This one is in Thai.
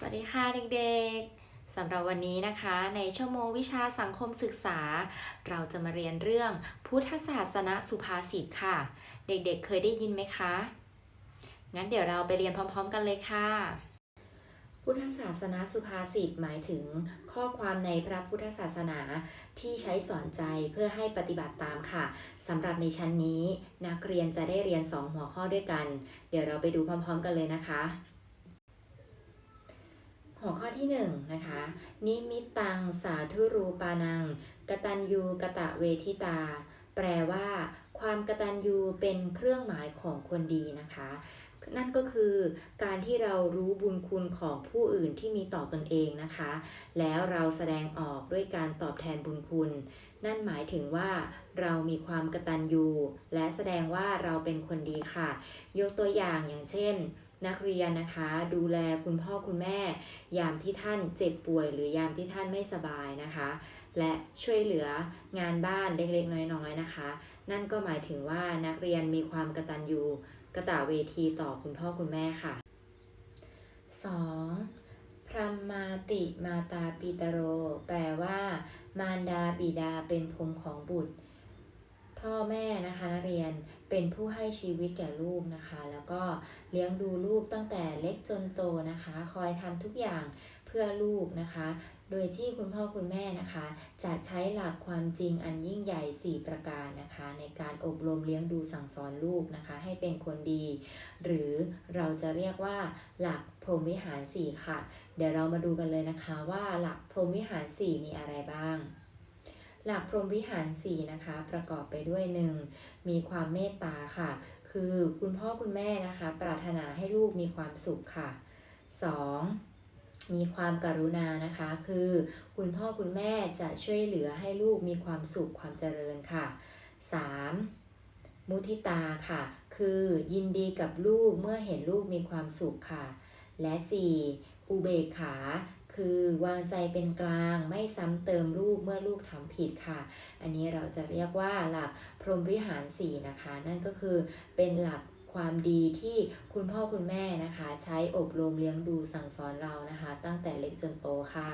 สวัสดีค่ะเด็กๆ สำหรับวันนี้นะคะ ในชั่วโมงวิชาสังคมศึกษา เราจะมาเรียนเรื่องพุทธศาสนสุภาษิตค่ะ เด็กๆเคยได้ยินไหมคะ งั้นเดี๋ยวเราไปเรียนพร้อมๆกันเลยค่ะ พุทธศาสนสุภาษิตหมายถึงข้อความในพระพุทธศาสนาที่ใช้สอนใจเพื่อให้ปฏิบัติตามค่ะสำหรับในชั้นนี้ นักเรียนจะได้เรียน 2 หัวข้อด้วยกัน เดี๋ยวเราไปดูพร้อม ๆ กันเลยนะคะ หัวข้อที่1นงนะคะ นิมิตัง สาธุรูปานัง กตัญญูกะตะเวทิตา แปลว่า ความกตัญญูเป็นเครื่องหมายของคนดีนะคะ นั่นก็คือการที่เรารู้บุญคุณของผู้อื่นที่มีต่อตนเองนะคะ แล้วเราแสดงออกด้วยการตอบแทนบุญคุณ นั่นหมายถึงว่า เรามีความกตัญญูและแสดงว่าเราเป็นคนดีค่ะ ยกตัวอย่างอย่างเช่น นักเรียนนะคะ ดูแลคุณพ่อคุณแม่ ยามที่ท่านเจ็บป่วย หรือยามที่ท่านไม่สบายนะคะ และช่วยเหลืองานบ้านเล็กๆ น้อยๆนะคะ นั่นก็หมายถึงว่านักเรียนมีความกระตัญญูกระตะเวทีต่อคุณพ่อคุณแม่ค่ะ 2. พรหมาติมาตาปิตโร แปลว่า มารดาบิดาเป็นพรมของบุตร พ่อแม่นะคะนักเรียนเป็นผู้ให้ชีวิตแก่ลูกนะคะ แล้วก็เลี้ยงดูลูกตั้งแต่เล็กจนโตนะคะ คอยทำทุกอย่างเพื่อลูกนะคะ โดยที่คุณพ่อคุณแม่นะคะ จะใช้หลักความจริงอันยิ่งใหญ่ 4 ประการนะคะ ในการอบรมเลี้ยงดูสั่งสอนลูกนะคะ ให้เป็นคนดี หรือเราจะเรียกว่าหลักพรหมวิหาร 4 ค่ะ เดี๋ยวเรามาดูกันเลยนะคะว่าหลักพรหมวิหาร 4 มีอะไรบ้าง หลักพรหมวิหาร4นะคะ ประกอบไปด้วย 1. มีความเมตตาค่ะ คือคุณพ่อคุณแม่นะคะ ปรารถนาให้ลูกมีความสุขค่ะ 2. มีความกรุณานะคะ คือคุณพ่อคุณแม่จะช่วยเหลือให้ลูกมีความสุขความเจริญค่ะ 3. มุทิตาค่ะ คือยินดีกับลูกเมื่อเห็นลูกมีความสุขค่ะ และ 4. อุเบกขา คือวางใจเป็นกลางไม่ซ้ำเติมลูกเมื่อลูกทำผิดค่ะ อันนี้เราจะเรียกว่าหลักพรหมวิหารสี่นะคะ นั่นก็คือเป็นหลักความดีที่คุณพ่อคุณแม่นะคะ ใช้อบรมเลี้ยงดูสั่งสอนเรานะคะ ตั้งแต่เล็กจนโตค่ะ